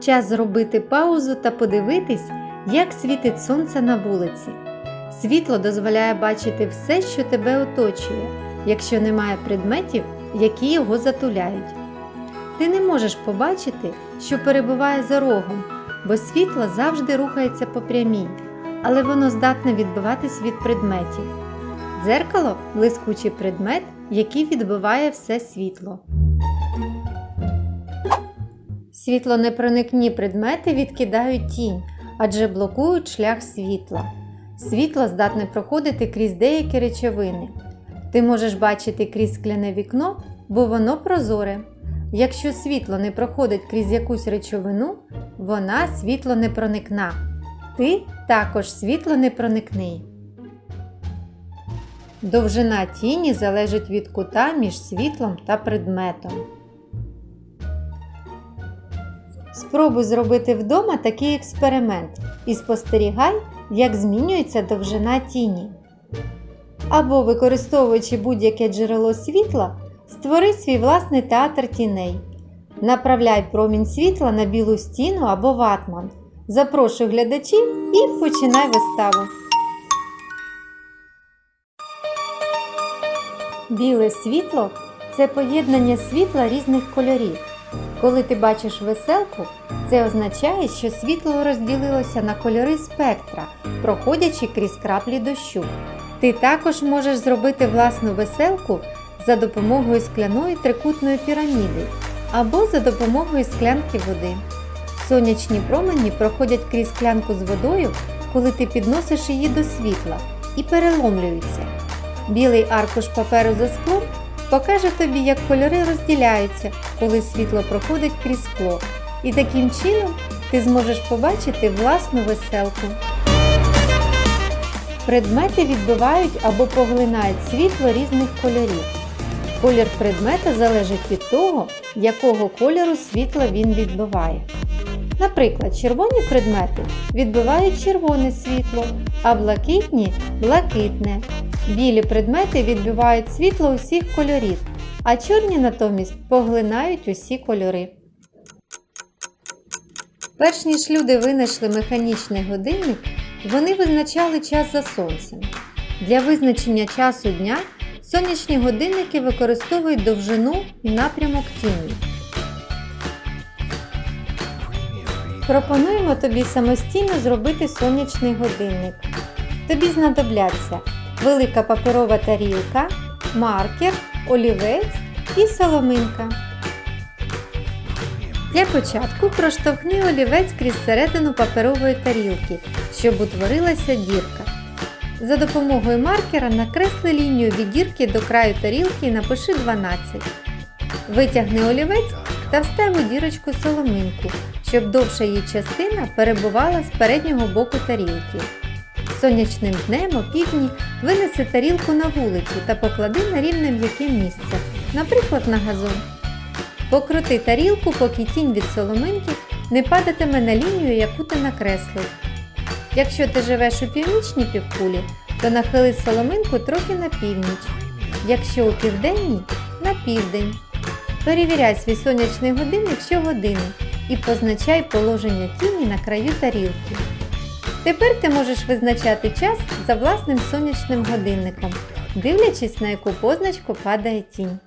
час зробити паузу та подивитись, як світить сонце на вулиці. Світло дозволяє бачити все, що тебе оточує, якщо немає предметів, які його затуляють. Ти не можеш побачити, що перебуває за рогом, бо світло завжди рухається по прямій, але воно здатне відбиватись від предметів. Дзеркало блискучий предмет, який відбиває все світло. Світлонепроникні предмети відкидають тінь, адже блокують шлях світла. Світло здатне проходити крізь деякі речовини. Ти можеш бачити крізь скляне вікно, бо воно прозоре. Якщо світло не проходить крізь якусь речовину, вона світлонепроникна. Ти також світлонепроникний. Довжина тіні залежить від кута між світлом та предметом. Спробуй зробити вдома такий експеримент і спостерігай, як змінюється довжина тіні. Або, використовуючи будь-яке джерело світла, створи свій власний театр тіней. Направляй промінь світла на білу стіну або ватман. Запрошуй глядачів і починай виставу. Біле світло це поєднання світла різних кольорів. Коли ти бачиш веселку, це означає, що світло розділилося на кольори спектра, проходячи крізь краплі дощу. Ти також можеш зробити власну веселку за допомогою скляної трикутної піраміди або за допомогою склянки води. Сонячні промені проходять крізь склянку з водою, коли ти підносиш її до світла, і переломлюються. Білий аркуш паперу за склом покаже тобі, як кольори розділяються, коли світло проходить крізь скло. І таким чином ти зможеш побачити власну веселку. Предмети відбивають або поглинають світло різних кольорів. Колір предмета залежить від того, якого кольору світла він відбиває. Наприклад, червоні предмети відбивають червоне світло, а блакитні блакитне. Білі предмети відбивають світло усіх кольорів, а чорні натомість поглинають усі кольори. Перш ніж люди винайшли механічний годинник, вони визначали час за сонцем. Для визначення часу дня сонячні годинники використовують довжину і напрямок тіні. Пропонуємо тобі самостійно зробити сонячний годинник. Тобі знадобляться велика паперова тарілка, маркер, олівець і соломинка. Для початку проштовхни олівець крізь середину паперової тарілки, щоб утворилася дірка. За допомогою маркера накресли лінію від дірки до краю тарілки і напиши 12. Витягни олівець та встав у дірочку соломинку, щоб довша її частина перебувала з переднього боку тарілки. Сонячним днем о півдні винеси тарілку на вулицю та поклади на рівне м'яке місце, наприклад, на газон. Покрути тарілку, поки тінь від соломинки не падатиме на лінію, яку ти накреслив. Якщо ти живеш у північній півкулі, то нахили соломинку трохи на північ. Якщо у південній на південь. Перевіряй свій сонячний годинник щогодини і позначай положення тіні на краю тарілки. Тепер ти можеш визначати час за власним сонячним годинником, дивлячись на яку позначку падає тінь.